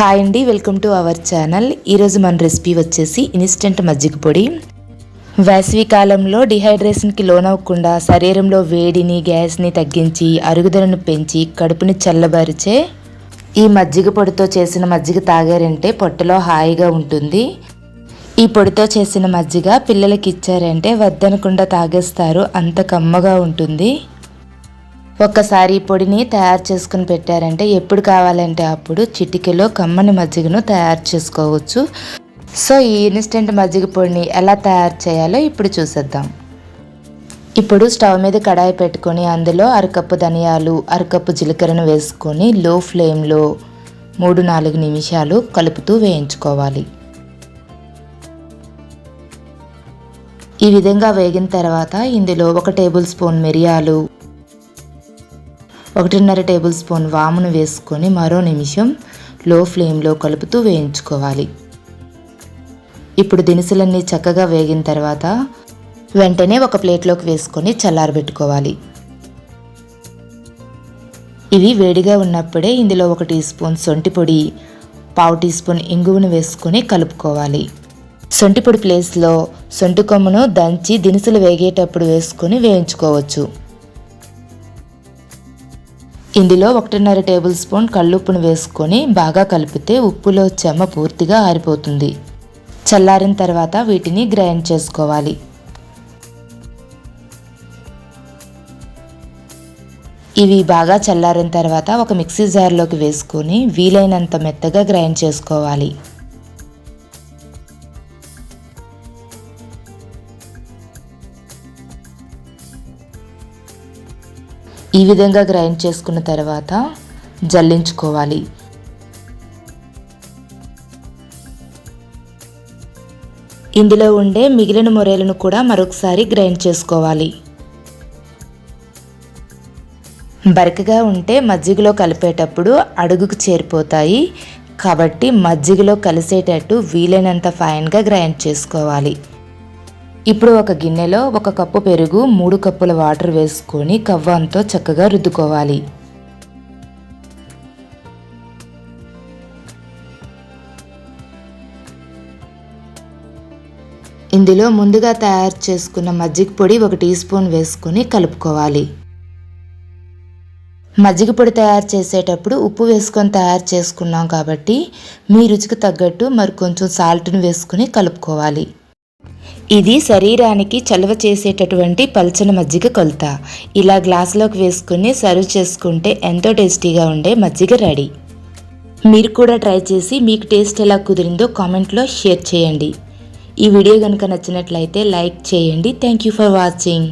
Hi అండి welcome to our channel ఈరోజు మన రెసిపీ వచ్చేసి ఇన్స్టెంట్ మజ్జిగ పొడి. వేసవి కాలంలో డిహైడ్రేషన్కి లోనవ్వకుండా శరీరంలో వేడిని గ్యాస్ని తగ్గించి అరుగుదలను పెంచి కడుపుని చల్లబరిచే ఈ మజ్జిగ పొడితో చేసిన మజ్జిగ తాగారంటే పొట్టలో హాయిగా ఉంటుంది. ఈ పొడితో చేసిన మజ్జిగ పిల్లలకి ఇచ్చారంటే వద్దనకుండా తాగేస్తారు అంత కమ్మగా ఉంటుంది. ఒక్కసారి ఈ పొడిని తయారు చేసుకుని పెట్టారంటే ఎప్పుడు కావాలంటే అప్పుడు చిటికెలో కమ్మని మజ్జిగను తయారు చేసుకోవచ్చు. సో ఈ ఇన్స్టెంట్ మజ్జిగ పొడిని ఎలా తయారు చేయాలో ఇప్పుడు చూసేద్దాం. ఇప్పుడు స్టవ్ మీద కడాయి పెట్టుకొని అందులో అరకప్పు ధనియాలు అరకప్పు జీలకర్రను వేసుకొని లో ఫ్లేమ్లో మూడు నాలుగు నిమిషాలు కలుపుతూ వేయించుకోవాలి. ఈ విధంగా వేగిన తర్వాత ఇందులో ఒక టేబుల్ స్పూన్ మిరియాలు ఒకటిన్నర టేబుల్ స్పూన్ వామును వేసుకొని మరో నిమిషం లో ఫ్లేమ్లో కలుపుతూ వేయించుకోవాలి. ఇప్పుడు దినుసులన్నీ చక్కగా వేగిన తర్వాత వెంటనే ఒక ప్లేట్లోకి వేసుకొని చల్లారబెట్టుకోవాలి. ఇవి వేడిగా ఉన్నప్పుడే ఇందులో ఒక టీ స్పూన్ సొంటి పొడి పావు టీ స్పూన్ ఇంగువను వేసుకొని కలుపుకోవాలి. సొంటి పొడి ప్లేస్లో సొంటి కొమ్మును దంచి దినుసులు వేగేటప్పుడు వేసుకొని వేయించుకోవచ్చు. ఇందులో ఒకటిన్నర టేబుల్ స్పూన్ కళ్ళుప్పును వేసుకొని బాగా కలిపితే ఉప్పులో చెమ్మ పూర్తిగా ఆరిపోతుంది. చల్లారిన తర్వాత వీటిని గ్రైండ్ చేసుకోవాలి. ఇవి బాగా చల్లారిన తర్వాత ఒక మిక్సీ జార్లోకి వేసుకొని వీలైనంత మెత్తగా గ్రైండ్ చేసుకోవాలి. ఈ విధంగా గ్రైండ్ చేసుకున్న తర్వాత జల్లించుకోవాలి. ఇందులో ఉండే మిగిలిన మొరేలను కూడా మరొకసారి గ్రైండ్ చేసుకోవాలి. బరకగా ఉంటే మజ్జిగలో కలిపేటప్పుడు అడుగుకు చేరిపోతాయి. కాబట్టి మజ్జిగలో కలిసేటట్టు వీలైనంత ఫైన్గా గ్రైండ్ చేసుకోవాలి. ఇప్పుడు ఒక గిన్నెలో ఒక కప్పు పెరుగు మూడు కప్పుల వాటర్ వేసుకొని కవ్వంతో చక్కగా రుద్దుకోవాలి. ఇందులో ముందుగా తయారు చేసుకున్న మజ్జిగ పొడి ఒక టీ స్పూన్ వేసుకొని కలుపుకోవాలి. మజ్జిగ పొడి తయారు చేసేటప్పుడు ఉప్పు వేసుకొని తయారు చేసుకున్నాం కాబట్టి మీ రుచికి తగ్గట్టు మరి కొంచెం సాల్ట్ను వేసుకుని కలుపుకోవాలి. ఇది శరీరానికి చలవ చేసేటటువంటి పల్చని మజ్జిగ కొలత. ఇలా గ్లాసులోకి వేసుకుని సర్వ్ చేసుకుంటే ఎంతో టేస్టీగా ఉండే మజ్జిగ రెడీ. మీరు కూడా ట్రై చేసి మీకు టేస్ట్ ఎలా కుదిరిందో కామెంట్లో షేర్ చేయండి. ఈ వీడియో కనుక నచ్చినట్లయితే లైక్ చేయండి. Thank you for watching